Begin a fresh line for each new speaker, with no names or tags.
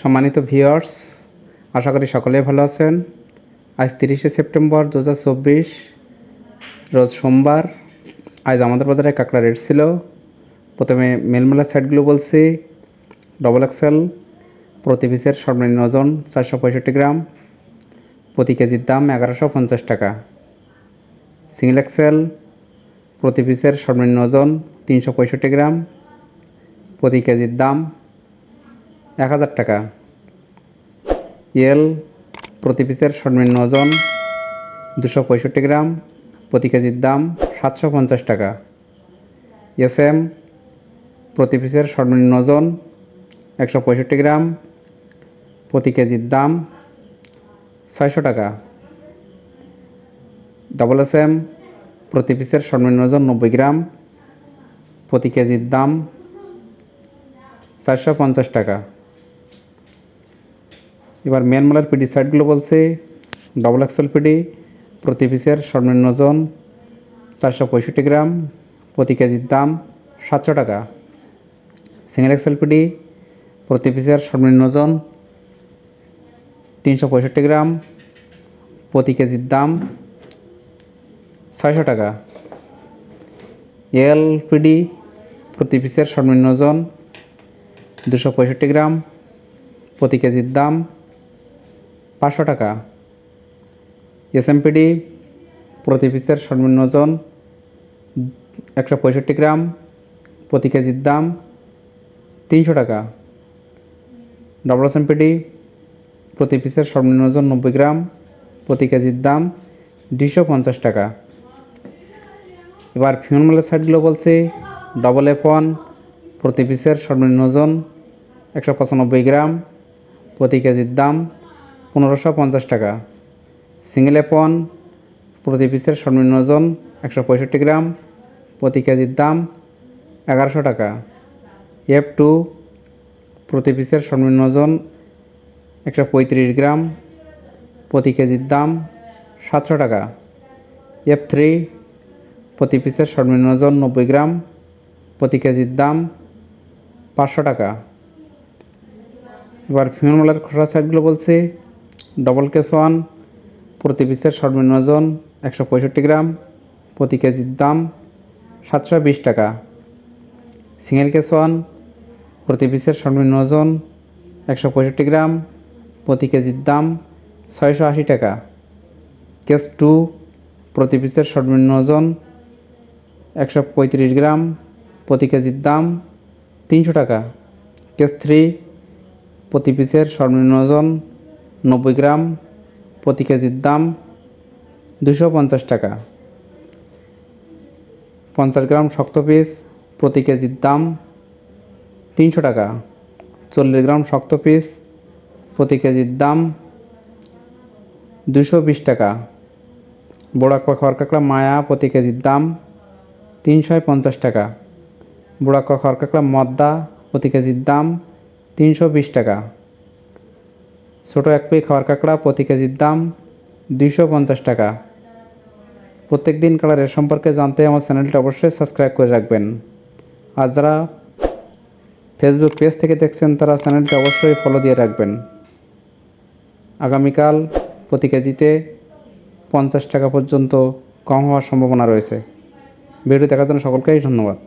সম্মানিত ভিউয়ার্স আশা করি সকলেই ভালো আছেন। আজ তিরিশে সেপ্টেম্বর দু হাজার চব্বিশ, রোজ সোমবার। আজ আমাদের বাজারে কাঁকড়া রেট ছিল। প্রথমে মেলমেলা সাইডগুলো বলছি ডবল এক্সেল প্রতি পিসের সর্বনিম্ন ওজন চারশো পঁয়ষট্টি গ্রাম, প্রতি কেজির দাম এগারোশো পঞ্চাশ টাকা। সিঙ্গেল এক্সেল প্রতি পিসের সর্বনিম্ন ওজন তিনশো পঁয়ষট্টি গ্রাম, প্রতি কেজির দাম এক হাজার টাকা। এল প্রতি পিসের সর্বনিম্ন ওজন দুশো পঁয়ষট্টি গ্রাম, প্রতি কেজির দাম সাতশো পঞ্চাশ টাকা। এস এম প্রতি পিসের সর্বনিম্ন ওজন একশো পঁয়ষট্টি গ্রাম, প্রতি কেজির দাম ছয়শো টাকা। ডাবল এস এম প্রতি পিসের সর্বনিম্ন ওজন নব্বই গ্রাম, প্রতি কেজির দাম চারশো পঞ্চাশ টাকা। এবার মিয়ানমারের পিডি সাইটগুলো বলছে ডবল এক্সেল পিডি প্রতি পিসের সর্বনিম্ন ওজন চারশো পঁয়ষট্টি গ্রাম, প্রতি কেজির দাম সাতশো টাকা। সিঙ্গেল এক্সেল পিডি প্রতি পিসের সর্বনিম্ন ওজন তিনশো পঁয়ষট্টি গ্রাম, প্রতি কেজির দাম ছয়শো টাকা। এল পিডি প্রতি পিসের সর্বনিম্ন ওজন দুশো পঁয়ষট্টি গ্রাম, প্রতি কেজির দাম পাঁচশো টাকা। এসএমপিডি প্রতি পিসের সর্বনিম্ন ওজন একশো পঁয়ষট্টি গ্রাম। প্রতি কেজির দাম তিনশো টাকা। ডবল এসএমপিডি প্রতি পিসের সর্বনিম্ন ওজন নব্বই গ্রাম। প্রতি কেজির দাম দুশো পঞ্চাশ টাকা। এবার ফিউনমেলের সাইডগুলো বলছে। ডবল এফ ওয়ান প্রতি পিসের সর্বনিম্ন ওজন একশো পঁচানব্বই গ্রাম। প্রতি কেজির দাম পনেরোশো পঞ্চাশ টাকা। সিঙ্গেল ওয়ান প্রতি পিসের সর্বনিম্ন ওজন একশো পঁয়ষট্টি গ্রাম। প্রতি কেজির দাম এগারোশো টাকা। এফ টু প্রতি পিসের সর্বনিম্ন ওজন একশো পঁয়ত্রিশ গ্রাম। প্রতি কেজির দাম সাতশো টাকা। এফ থ্রি প্রতি পিসের সর্বনিম্ন ওজন নব্বই গ্রাম। প্রতি কেজির দাম পাঁচশো টাকা। এবার ফিমেলমালার খোসা সাইডগুলো বলছে। ডবল কেস ওয়ান প্রতি পিসের সর্বনিম্ন ওজন একশো পঁয়ষট্টি গ্রাম, প্রতি কেজির দাম সাতশো বিশ টাকা। সিঙ্গেল কেস ওয়ান প্রতি পিসের সর্বনিম্ন ওজন একশো পঁয়ষট্টি গ্রাম, প্রতি কেজির দাম ছয়শো আশি টাকা। কেস টু প্রতি পিসের সর্বনিম্ন ওজন একশো পঁয়ত্রিশ গ্রাম, প্রতি কেজির দাম তিনশো টাকা। কেস থ্রি প্রতি পিসের সর্বনিম্ন ওজন নব্বই গ্রাম, প্রতি কেজির দাম দুশো পঞ্চাশ টাকা। পঞ্চাশ গ্রাম শক্ত পিস, প্রতি কেজির দাম তিনশো টাকা। চল্লিশ গ্রাম শক্ত পিস, প্রতি কেজির দাম দুশো বিশ টাকা। বোড়াক্কা খড়কাকড়া মায়া, প্রতি কেজির দাম তিনশো পঞ্চাশ টাকা। বুড়াক্কা খড়কাকড়া মদ্দা, প্রতি কেজির দাম তিনশো বিশ টাকা। ছোটো এক পেয়ে খাওয়ার কাঁকড়া প্রতি কেজির দাম দুইশো পঞ্চাশ টাকা। প্রত্যেক দিন কালারের সম্পর্কে জানতে আমার চ্যানেলটা অবশ্যই সাবস্ক্রাইব করে রাখবেন। আর যারা ফেসবুক পেজ থেকে দেখছেন, তারা চ্যানেলটা অবশ্যই ফলো দিয়ে রাখবেন। আগামীকাল প্রতি কেজিতে পঞ্চাশ টাকা পর্যন্ত কম হওয়ার সম্ভাবনা রয়েছে। ভিডিও দেখার জন্য সকলকেই ধন্যবাদ।